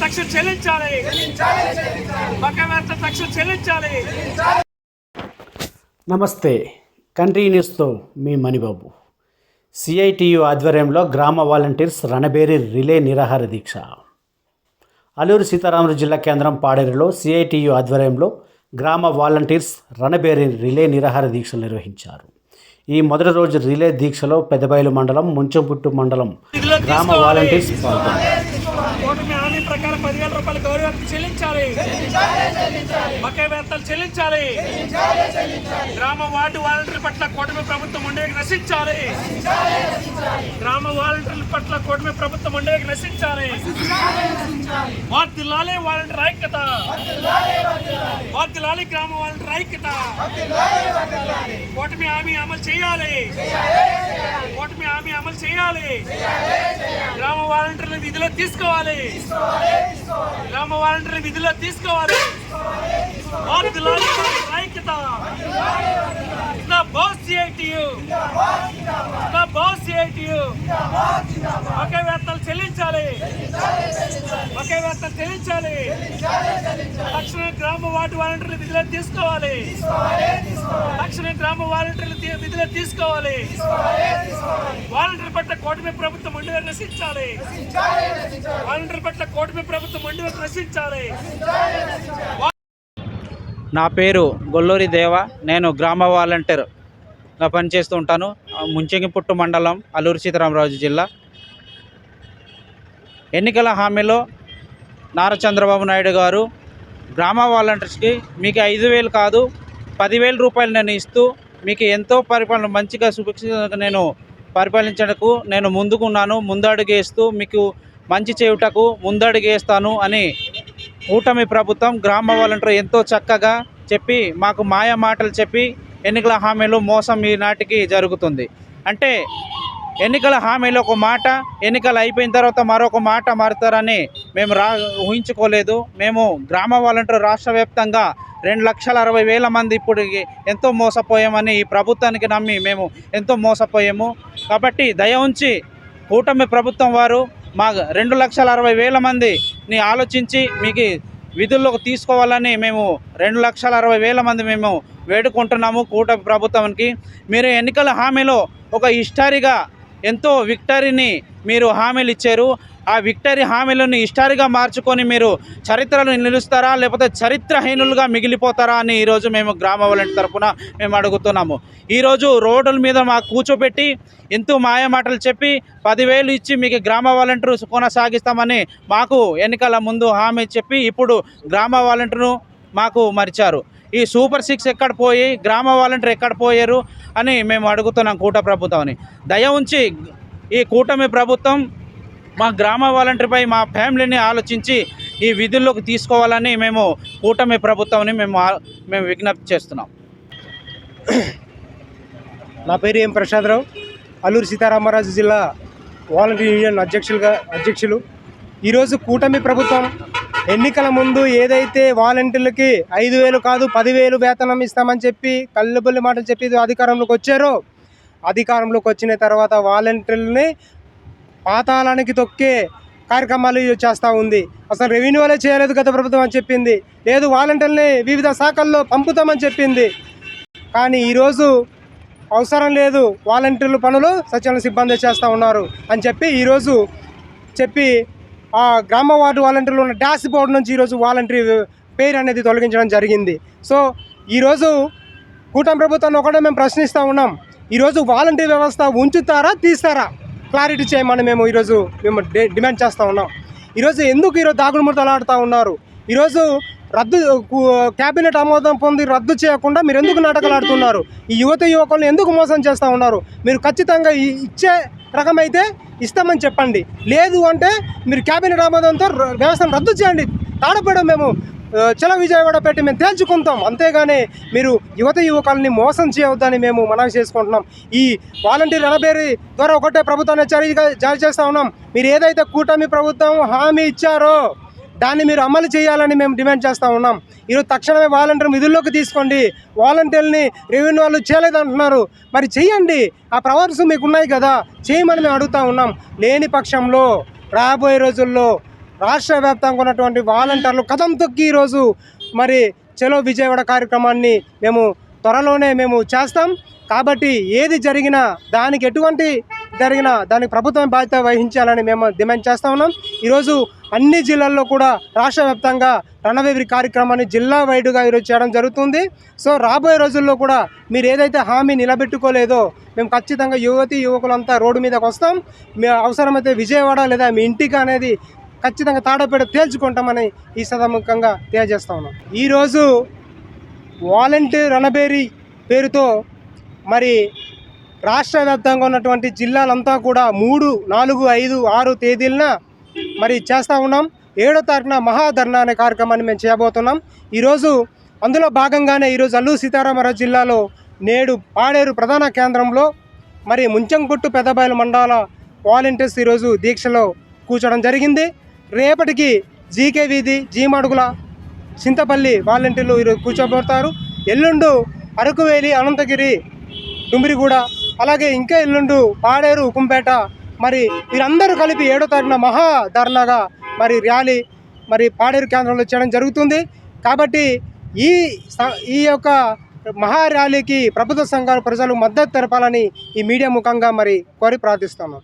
చెల్లించాలి. చెల్లించాలి. నమస్తే. కంట్రీ న్యూస్తో మీ మణిబాబు. సిఐటియు ఆధ్వర్యంలో గ్రామ వాలంటీర్స్ రణబేరి రిలే నిరాహార దీక్ష. అల్లూరు సీతారామరాజు జిల్లా కేంద్రం పాడేరులో సిఐటియు ఆధ్వర్యంలో గ్రామ వాలంటీర్స్ రణబేరి రిలే నిరాహార దీక్షలు నిర్వహించారు. ఈ మొదటి రోజు రిలే దీక్షలో పెద్దబయలు మండలం ముంచంపుట్టు మండలం గ్రామ వాలంటీర్స్ పాల్గొన్నారు. కూటమి హామీ ప్రకారం పదివేల రూపాయలు గౌరవ చెల్లించాలి. బకాయి వేతనాలు చెల్లించాలి. గ్రామ వార్డు వాలంటీర్ల పట్ల కూటమి ప్రభుత్వం ఉండేవి నశించాలి. గ్రామ వాలంటీర్ల పట్ల కూటమి ప్రభుత్వం ఉండేవి నశించాలి. వార్తిల్లాలి వాలంటీర్ ఐక్యత. వార్తిల్లాలి గ్రామ వాలంటీర్ ఐక్యత. కూటమి హామీ అమలు చేయాలి. కూటమి హామీ అమలు చేయాలి. గ్రామ వాలంటీర్ల విధిలో తీసుకోవాలి గ్రామ వాలంటీర్ల విధిలో తీసుకోవాలి. ఐక్యత. ఒకే వేతనాలు చెల్లించాలి ఒకే వేతనాలు చెల్లించాలి. తక్షణ గ్రామ వార్డు వాలంటీర్ల విధిలో తీసుకోవాలి. తక్షణ గ్రామ వాలంటీర్ల విధిలో తీసుకోవాలి. పట్ల కూటమి ప్రభుత్వం ఉండి నశించాలి. వాలంటీర్ పట్ల కూటమి ప్రభుత్వం ఉండి నశించాలి. నా పేరు గొల్లూరి దేవ. నేను గ్రామ వాలంటీర్గా పనిచేస్తూ ఉంటాను. ముంచెంగిపుట్టు మండలం అల్లూరు సీతారామరాజు జిల్లా. ఎన్నికల హామీలో నారా చంద్రబాబు నాయుడు గారు గ్రామ వాలంటీర్స్కి మీకు ఐదు వేలు కాదు పదివేల రూపాయలు నేను ఇస్తూ మీకు ఎంతో పరిపాలన మంచిగా సుభిక్షంగా నేను పరిపాలించటకు నేను ముందుకున్నాను ముందడుగేస్తూ మీకు మంచి చేయుటకు ముందడుగేస్తాను అని కూటమి ప్రభుత్వం గ్రామ వాలంటీర్ ఎంతో చక్కగా చెప్పి మాకు మాయ మాటలు చెప్పి ఎన్నికల హామీలు మోసం ఈనాటికి జరుగుతుంది. అంటే ఎన్నికల హామీలు ఒక మాట ఎన్నికలు అయిపోయిన తర్వాత మరొక మాట మారుతారని మేము రా ఊహించుకోలేదు. మేము గ్రామ వాలంటీర్ రాష్ట్ర వ్యాప్తంగా రెండు లక్షల అరవై వేల మంది ఇప్పుడు ఎంతో మోసపోయామని ఈ ప్రభుత్వానికి నమ్మి మేము ఎంతో మోసపోయాము. కాబట్టి దయ ఉంచి కూటమి ప్రభుత్వం వారు మా రెండు లక్షల అరవై వేల మందిని ఆలోచించి మీకు విధుల్లోకి తీసుకోవాలని మేము రెండు లక్షల అరవై వేల మంది మేము వేడుకుంటున్నాము కూటమి ప్రభుత్వానికి. మీరు ఎన్నికల హామీలో ఒక హిస్టరీగా ఎంతో విక్టరీని మీరు హామీలు ఇచ్చారు. ఆ విక్టరీ హామీలను హిస్టరీగా మార్చుకొని మీరు చరిత్రను నిలుస్తారా? లేకపోతే చరిత్రహీనులుగా మిగిలిపోతారా అని ఈరోజు మేము గ్రామ వాలంటీ తరఫున మేము అడుగుతున్నాము. ఈరోజు రోడ్ల మీద మాకు కూర్చోబెట్టి ఎంతో మాయ మాటలు చెప్పి పదివేలు ఇచ్చి మీకు గ్రామ వాలంటీర్ కొనసాగిస్తామని మాకు ఎన్నికల ముందు హామీ చెప్పి ఇప్పుడు గ్రామ వాలంటీర్ను మాకు మరిచారు. ఈ సూపర్ సిక్స్ ఎక్కడ పోయి గ్రామ వాలంటీర్ ఎక్కడ పోయారు అని మేము అడుగుతున్నాం కూట ప్రభుత్వాన్ని. దయ ఉంచి ఈ కూటమి ప్రభుత్వం మా గ్రామ వాలంటీర్పై మా ఫ్యామిలీని ఆలోచించి ఈ విధుల్లోకి తీసుకోవాలని మేము కూటమి ప్రభుత్వాన్ని మేము మేము విజ్ఞప్తి చేస్తున్నాం. నా పేరు ఎం ప్రసాదరావు. అల్లూరు సీతారామరాజు జిల్లా వాలంటీర్ యూనియన్ అధ్యక్షులుగా అధ్యక్షులు. ఈరోజు కూటమి ప్రభుత్వం ఎన్నికల ముందు ఏదైతే వాలంటీర్లకి ఐదు వేలు కాదు పదివేలు వేతనం ఇస్తామని చెప్పి కళ్ళబుల్లి మాటలు చెప్పి అధికారంలోకి వచ్చారో అధికారంలోకి వచ్చిన తర్వాత వాలంటీర్లని పాతాళానికి తొక్కే కార్యక్రమాలు చేస్తూ ఉంది. అసలు రెవెన్యూ వాళ్ళే చేయలేదు గత ప్రభుత్వం అని చెప్పింది. లేదు వాలంటీర్ని వివిధ శాఖల్లో పంపుతామని చెప్పింది. కానీ ఈరోజు అవసరం లేదు వాలంటీర్లు పనులు సచివాలయ సిబ్బంది చేస్తూ ఉన్నారు అని చెప్పి ఈరోజు చెప్పి ఆ గ్రామ వార్డు వాలంటీర్లు ఉన్న డాష్ బోర్డు నుంచి ఈరోజు వాలంటీర్ పేరు అనేది తొలగించడం జరిగింది. సో ఈరోజు కూటమి ప్రభుత్వాన్ని ఒకటే మేము ప్రశ్నిస్తూ ఉన్నాం. ఈరోజు వాలంటీర్ వ్యవస్థ ఉంచుతారా తీస్తారా? క్లారిటీ చేయమని మేము ఈరోజు మేము డి- డిమాండ్ చేస్తూ ఉన్నాం. ఈరోజు ఎందుకు ఈరోజు దాగుడు ముడతలాడుతూ ఉన్నారు? ఈరోజు రద్దు క్యాబినెట్ ఆమోదం పొంది రద్దు చేయకుండా మీరు ఎందుకు నాటకాలు ఆడుతున్నారు? ఈ యువత యువకులను ఎందుకు మోసం చేస్తూ ఉన్నారు? మీరు ఖచ్చితంగా ఇచ్చే రకమైతే ఇస్తామని చెప్పండి. లేదు అంటే మీరు క్యాబినెట్ ఆమోదంతో వ్యవస్థను రద్దు చేయండి. తాడపడం మేము చల విజయవాడ పెట్టి మేము తేల్చుకుంటాం. అంతేగాని మీరు యువత యువకుల్ని మోసం చేయవద్దని మేము మనవి చేసుకుంటున్నాం. ఈ వాలంటీర్ ఎనబేరి ద్వారా ఒకటే ప్రభుత్వాన్ని హెచ్చరిక జారీ చేస్తూ ఉన్నాం. మీరు ఏదైతే కూటమి ప్రభుత్వం హామీ ఇచ్చారో దాన్ని మీరు అమలు చేయాలని మేము డిమాండ్ చేస్తూ ఉన్నాం. ఈరోజు తక్షణమే వాలంటీర్ విధుల్లోకి తీసుకోండి. వాలంటీర్ని రెవెన్యూ వాళ్ళు చేయలేదంటున్నారు. మరి చేయండి. ఆ ప్రవర్స్ మీకు ఉన్నాయి కదా. చేయమని మేము అడుగుతూ ఉన్నాం. లేని పక్షంలో రాబోయే రోజుల్లో రాష్ట్ర వ్యాప్తంగా ఉన్నటువంటి వాలంటీర్లు కథం తొక్కి ఈరోజు మరి చలో విజయవాడ కార్యక్రమాన్ని మేము త్వరలోనే మేము చేస్తాం. కాబట్టి ఏది జరిగినా దానికి ఎటువంటి జరిగినా దానికి ప్రభుత్వం బాధ్యత వహించాలని మేము డిమాండ్ చేస్తా ఉన్నాం. ఈరోజు అన్ని జిల్లాల్లో కూడా రాష్ట్ర వ్యాప్తంగా రణవేవి కార్యక్రమాన్ని జిల్లా వైడ్గా ఈరోజు చేయడం జరుగుతుంది. సో రాబోయే రోజుల్లో కూడా మీరు ఏదైతే హామీ నిలబెట్టుకోలేదో మేము ఖచ్చితంగా యువతి యువకులంతా రోడ్డు మీదకి వస్తాం. మీ అవసరమైతే విజయవాడ లేదా మీ ఇంటికి అనేది ఖచ్చితంగా తాడపేట తేల్చుకుంటామని ఈ సదాముఖంగా తెలియజేస్తా ఉన్నాం. ఈరోజు వాలంటీర్ రణబేరి పేరుతో మరి రాష్ట్ర వ్యాప్తంగా ఉన్నటువంటి జిల్లాలంతా కూడా మూడు నాలుగు ఐదు ఆరు తేదీలన మరి చేస్తూ ఉన్నాం. ఏడో తారీఖున మహాధర్నా అనే కార్యక్రమాన్ని మేము చేయబోతున్నాం. ఈరోజు అందులో భాగంగానే ఈరోజు అల్లూరు సీతారామరాజు జిల్లాలో నేడు పాడేరు ప్రధాన కేంద్రంలో మరి ముంచంగుట్టు పెద్దబయలు మండల వాలంటీర్స్ ఈరోజు దీక్షలో కూర్చోవడం జరిగింది. రేపటికి జీకే వీధి జీమడుగుల చింతపల్లి వాలంటీర్లు ఈరోజు కూర్చోబడతారు. ఎల్లుండు అరకువేలి అనంతగిరి డుమిరిగూడ అలాగే ఇంకా ఎల్లుండు పాడేరు ఉకుంపేట మరి వీరందరూ కలిపి ఏడో తారీఖున మహా ధర్నాగా మరి ర్యాలీ మరి పాడేరు కేంద్రంలో చేయడం జరుగుతుంది. కాబట్టి ఈ ఈ యొక్క మహా ర్యాలీకి ప్రభుత్వ సంఘాలు ప్రజలు మద్దతు తెలపాలని ఈ మీడియా ముఖంగా మరి కోరి ప్రార్థిస్తున్నాం.